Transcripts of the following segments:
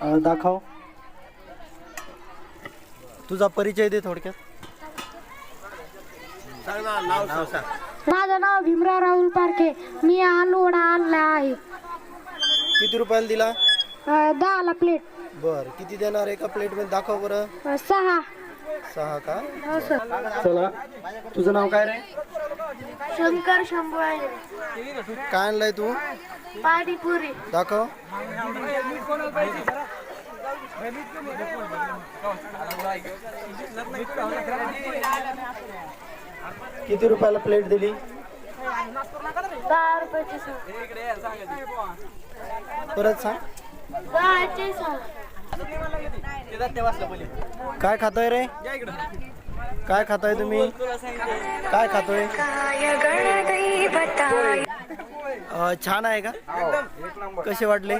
अ, दाखव. तुझा परिचय दे थोडक्यात. माझं नाव भीमराव राहुल पारखे. मी आलूवडा आणला आहे. किती रुपयाला दिला? अं, दहाला प्लेट बर किती देणार एका प्लेटमध्ये? दाखव बरं. अं, सहा. सहा का? हो सर. चला तुझं नाव काय रे? शंकर शंभू काय आणलंय तू? पाणीपुरी. दाखव. किती रुपयाला प्लेट दिली? परत सांग. काय खातोय रे? काय खातोय तुम्ही? काय खातोय? छान आहे का? कसे वाटले?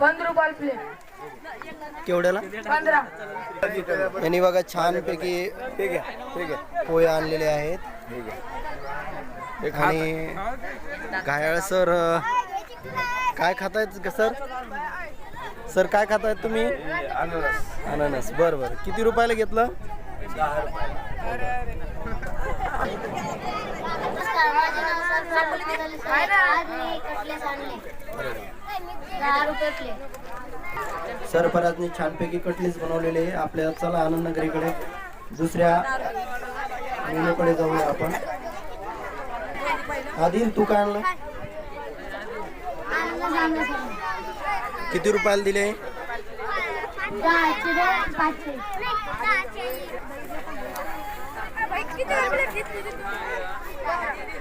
पंधरा रुपये प्लेट केवढ्याला? पंधरा. यांनी बघा छान पैकी पोहे आणलेले आहेत. आणि घायाळ सर काय खातायत सर? सर काय खातायत तुम्ही? अननस बरं बरं. किती रुपयाला घेतलं दहा रुपये प्लेट सरफराजने छानपैकी कटलीस बनवलेले आहे. आपल्या चला आनंद नगरीकडे दुसऱ्या मेनूकडे जाऊया आपण. आधी तू काय आणलं? किती रुपयाला दिले?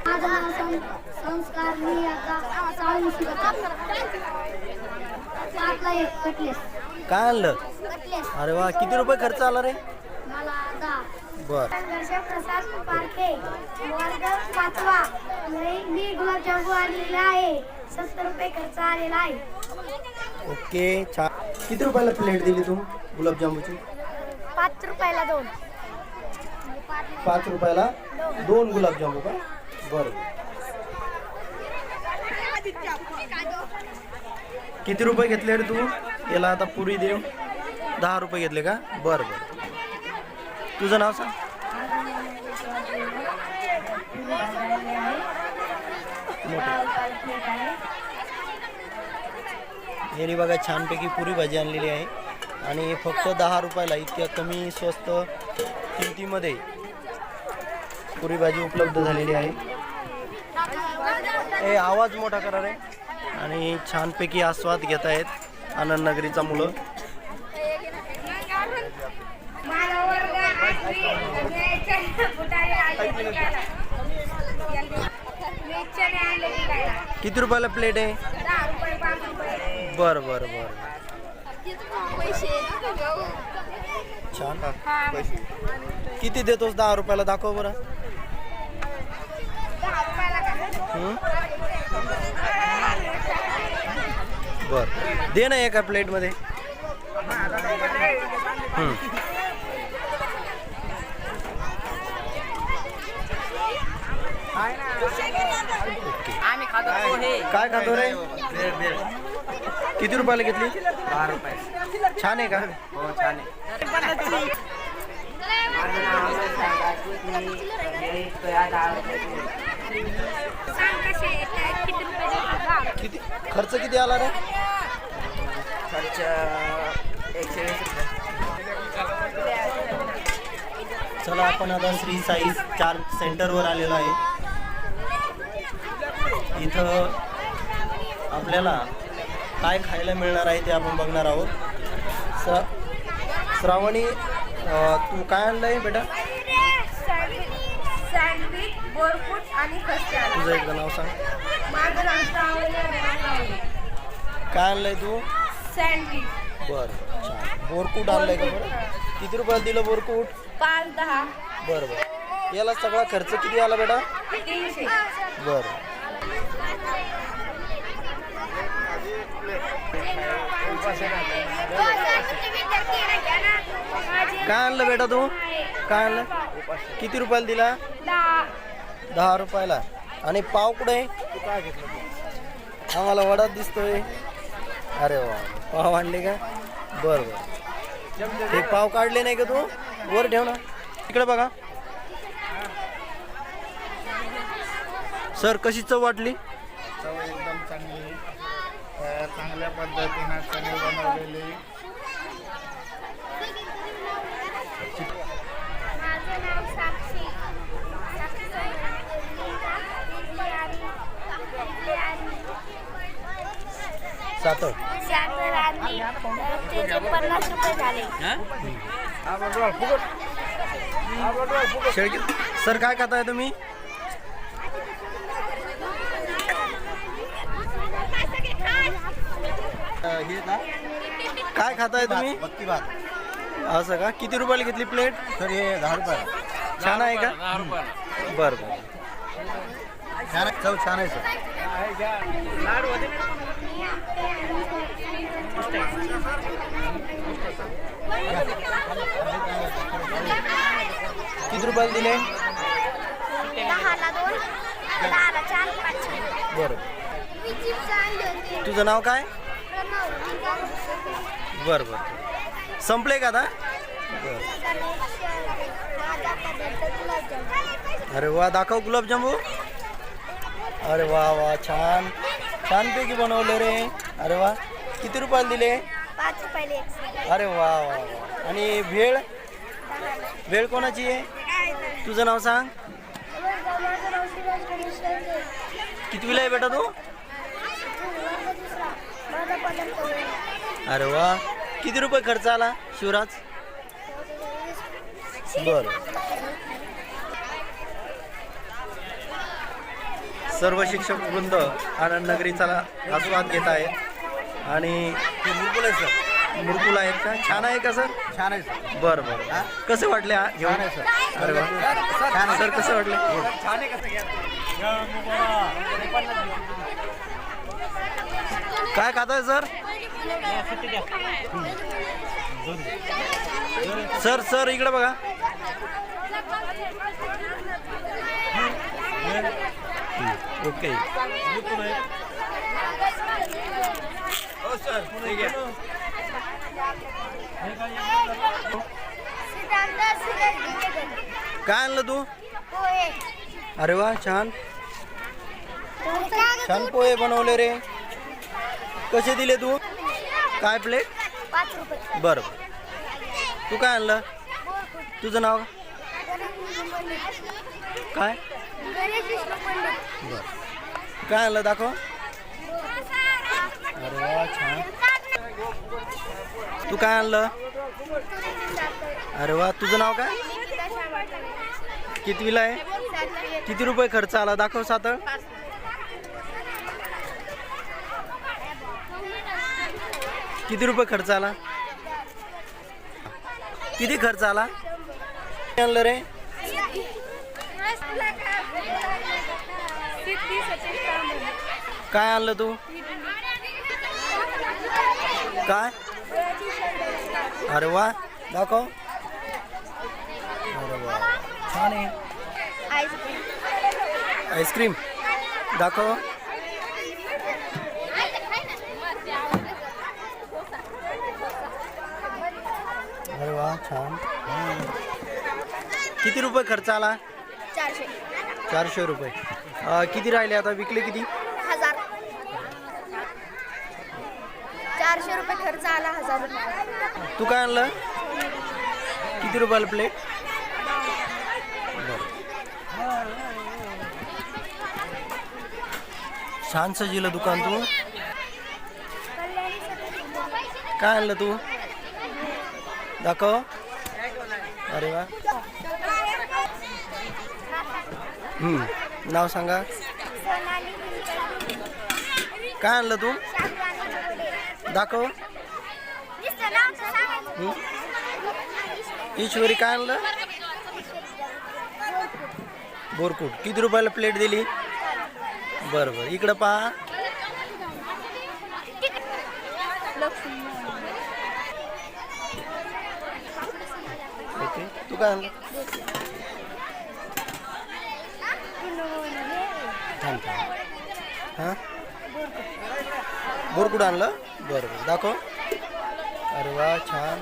माझं नाव सं- संस्कार मी आता चालू शिकत सातला एक कटलेस. काय आणलं? अरे वा किती रुपये खर्च आला रे? मला दहा बर. संघर्ष प्रसाद पारखे वर्ग पाचवा. मी मी गुलाबजामू आणलेला आहे. सत्तर रुपये खर्च आलेला आहे. ओके छान. किती रुपयाला प्लेट दिली तू? गुलाबजामुनची? पाच रुपयाला दोन. पाच रुपयाला दोन गुलाबजामू का? बरं. किती रुपये घेतले रे तू? याला आता पुरी देऊ दहा रुपये घेतले का? बरं बरं. तुझं नाव सांग. यांनी बघा छानपैकी पुरी भाजी आणलेली आहे. आणि फक्त दहा रुपयाला इतक्या कमी स्वस्त किमतीमध्ये पुरी भाजी उपलब्ध झालेली आहे. हे आवाज मोठा करा रे. आणि छानपैकी आस्वाद घेत आहेत आनंद नगरीचा मुलं. किती रुपयाला प्लेट आहे? बरं बरं बरं. छान. किती देतोस? दहा रुपयाला दाखव बरं. बर. दे ना एका प्लेटमध्ये. हं. आम्ही काय खातो रे? किती रुपयाला घेतली? दहा रुपये. छान आहे का? हो छान आहे. किती खर्च किती आला रे? खर्च एकशे वीस रुपये. चला आपण आता श्री साई चार सेंटरवर आलेलो आहे. इथं आपल्याला काय खायला मिळणार आहे ते आपण बघणार आहोत. स श्रावणी तू काय आणलं आहे बेटा? बोरफूट आणि तुझं एकदा नाव सांग. माझं नाव श्रावणी. काय आणलंय तू? सँडविच. बरं छान. बोरकूट आणलंय का बरं? किती रुपयाला दिलं बोरकूट? पाच दहा. बरं बरं. याला सगळा खर्च किती आला बेटा? तीनशे. बरं. काय आणलं बेटा तू? काय आणलं? किती रुपयाला दिला? दहा. दहा रुपयाला. आणि पाव कुठे? आहे आम्हाला वडाच दिसतोय. अरे वा पाव आणले का? बरं बरं. हे पाव काढले नाही का तू? वर ठेव ना. इकडे बघा. सर कशी चव वाटली? चव एकदम चांगली चांगल्या पद्धतीनं बनवलेली माझं नाव साक्षी साक्षी इडली आणि त्याचे पन्नास रुपये झाले. शेळके सर काय खाताय तुम्ही? हे काय खाताय तुम्ही? भात असं का? किती रुपयाला घेतली प्लेट तर हे दहा रुपये छान आहे का? बरं बरं. छान आहे चव छान आहे सर. किती रुपयाला दिले? बरं. तुझं नाव काय? बरं बरं. संपले का आता? अरे वा दाखव गुलाबजामू. अरे वा वा छान. छानपैकी बनवले रे. अरे वा. किती रुपयाला दिले? पाच रुपयाले एक. अरे वा वा वा. आणि भेळ? भेळ कोणाची आहे? तुझं नाव सांग. कितवीला आहे बेटा तू? अरे वा. किती रुपये खर्च आला शिवराज? बर. सर्व शिक्षक वृंद आनंद नगरीचा आस्वाद घेत आहेत आणि मुरकुल आहे सर. मुरकुल आहेत का? छान आहे का सर? छान आहे सर. बरं बरं. कसे वाटले घेऊन? छान आहे सर. अरे वा. छान आहे सर. कसे वाटले? काय खाताय सर? सर सर इकडे बघा. ओके. काय आणलं तू? अरे वा छान. छान पोहे बनवले रे. कसे दिले तू? काय प्लेट बरं तू काय आणलं? तुझं नाव? काय? बरं. काय आणलं? दाखव. अरे वा छान. तू काय आणलं? अरे वा तुझं नाव काय? कितवीला आहे? किती रुपये खर्च आला? दाखव सातळ. किती रुपये खर्च आला? किती खर्च आला? आणलं रे? काय आणलं तू? काय? अरे वा दाखव. अरे वा छान आहे. आईस्क्रीम दाखव. अरे वा छान. किती रुपये खर्च आला? चारशे. चारशे रुपये. अं, किती राहिले आता? विकले किती? हजार. चारशे रुपये खर्च आला हजार रुपये. तू काय आणलं? किती रुपयाला प्लेट छान सजिलं दुकान तू? काय आणलं तू? दाखव. अरे वा. नाव सांगा. काय आणलं तू? दाखव. ईश्वरी काय आणलं? बोरकूट. किती रुपयाला प्लेट दिली? बरं बरं इकडं पहा. ओके. तू काय आणलं? थांब हां? बोर कुठं आणलं? बरं बरं. दाखव. अरे वा छान.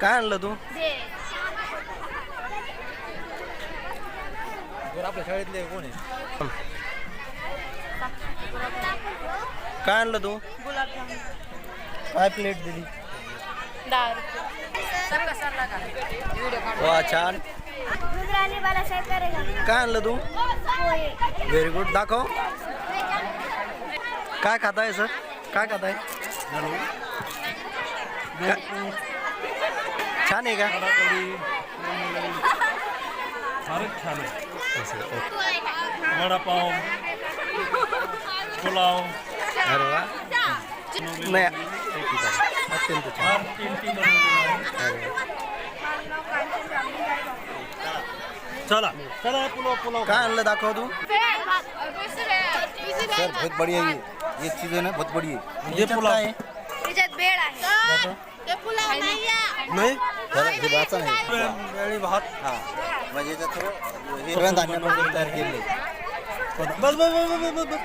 काय आणलं तू? आपल्या शाळेतले कोण आहे? काय आणलं तू? काय प्लेट दिली? दहा रुपये. वा छान. रुद्राणी बालासाहेब करेगा काय आणलं तू? पोहे व्हेरी गुड दाखव. काय खाताय सर काय खाताय? काय- छान आहे का? फारच छान आहे असं, ओके. वडापाव पुलाव. अरे वा. नाही. अत्यंत छान. फार तीन तीन बनवलेलं आहे. अरे वा. चला. चला पुलाव पुलाव. काय आणलं दाखव तू? सर बहुत बढ़िया ये. ये चीज़ है ना बहुत बड़ी है याच्यात पुलाव. आहे? त्याच्यात बेळ आहे. दाखव. नाही सर हे वाचा नाही वेळी भात. हा. म्हणजे याच्यात थोडं हे सगळ्या धान्यांपासून तयार आहे बस बस बस बस बस बस.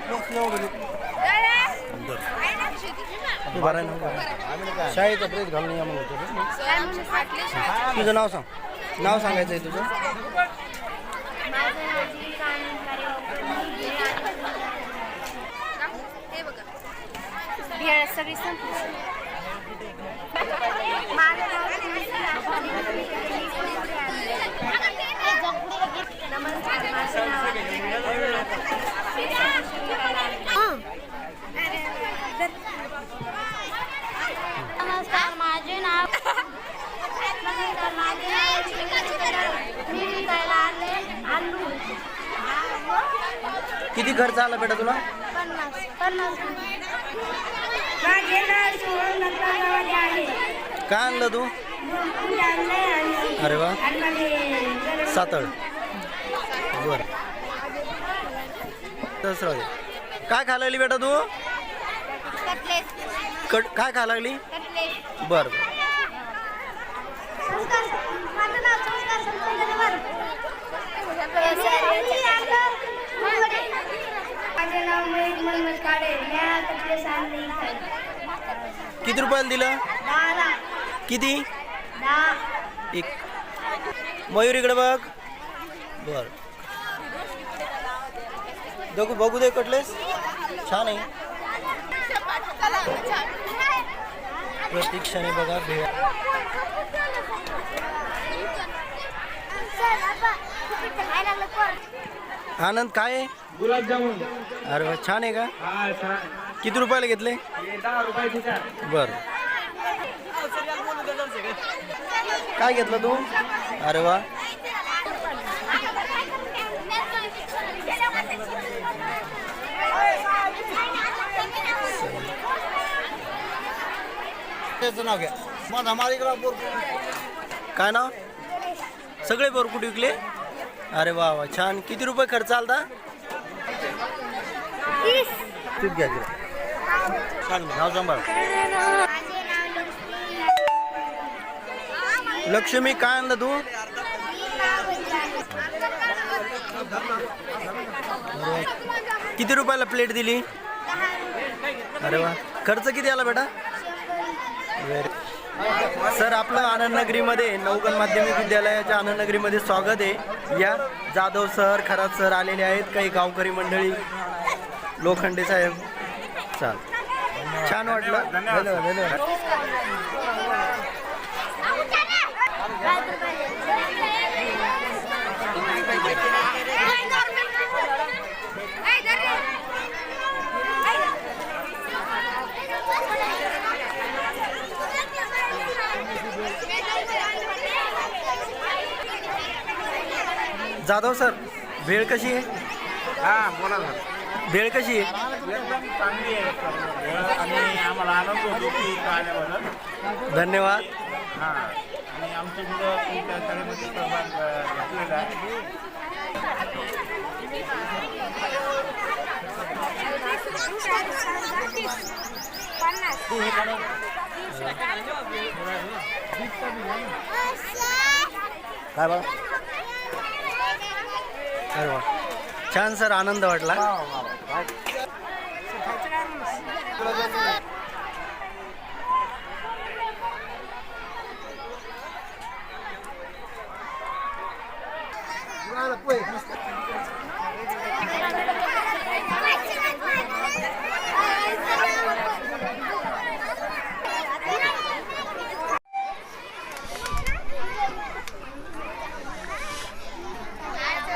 आहे ना? शाळेचा ड्रेस घालून या म्हणून तुझं नाव सांग. नाव सांगायचं आहे तुझं माझं नाव जीविका आनंद भेळ सगळी माझे नाव नमस्कार माझं नाव नमस्कार माझे नाव नमस्कार माझे नाव मी विकायला आले आलू किती खर्च आला बेटा तुला? पन्नास पन्नास माझे काय आणलं तू? आणि अरे वा. आणि माझे सातळ. बर. तसं राहू दे. काय खायला लागली बेटा तू? कटलेट कट काय खायला लागली? कटलेट बर. संस्कार माझं नाव संस्कार माझे नाव काळे. किती रुपयाला दिलं? किती? दहा. एक. मयूर इकडे बघ. बर. बघू बघू दे कटलेस. छान आहे. प्रतीक्षाने बघा भेळ आनंद काय? आहे गुलाबजामुन. अरे वा छान आहे का? हा छान. किती रुपयाला घेतले? हे दहा रुपयाची चार बर. काय घेतलं तू? अरे वा. त्याचं नाव घ्या. इकडं बोर काय नाव? सगळे बोरकुट विकले? अरे वा वा छान. किती रुपये खर्च आलता? तूच घ्या तिला सांग नाव सांभाळ. माझे नाव लक्ष्मी काय आणलं तू? किती रुपयाला प्लेट दिली? अरे वा. खर्च किती आला बेटा? सर आपलं आनंदनगरीमध्ये नवगण माध्यमिक विद्यालयाच्या आनंदनगरीमध्ये स्वागत आहे. या जाधव सर खरात सर आलेले आहेत. काही गावकरी मंडळी लोखंडे साहेब. चाल. छान वाटलं. धन्यवाद. धन्यवाद. जाधव सर भेळ कशी आहे? हा बोला सर. भेळ कशी आहे? एकदम चांगली आहे सर. आणि आम्हाला आनंद होतो की इथं आल्याबद्दल. धन्यवाद. हां. आणि आमच्या मुलं तुमच्या शाळेमध्ये सहभाग अ, घेतलेला आहे. काय बघा अरे वा. छान सर आनंद वाटला.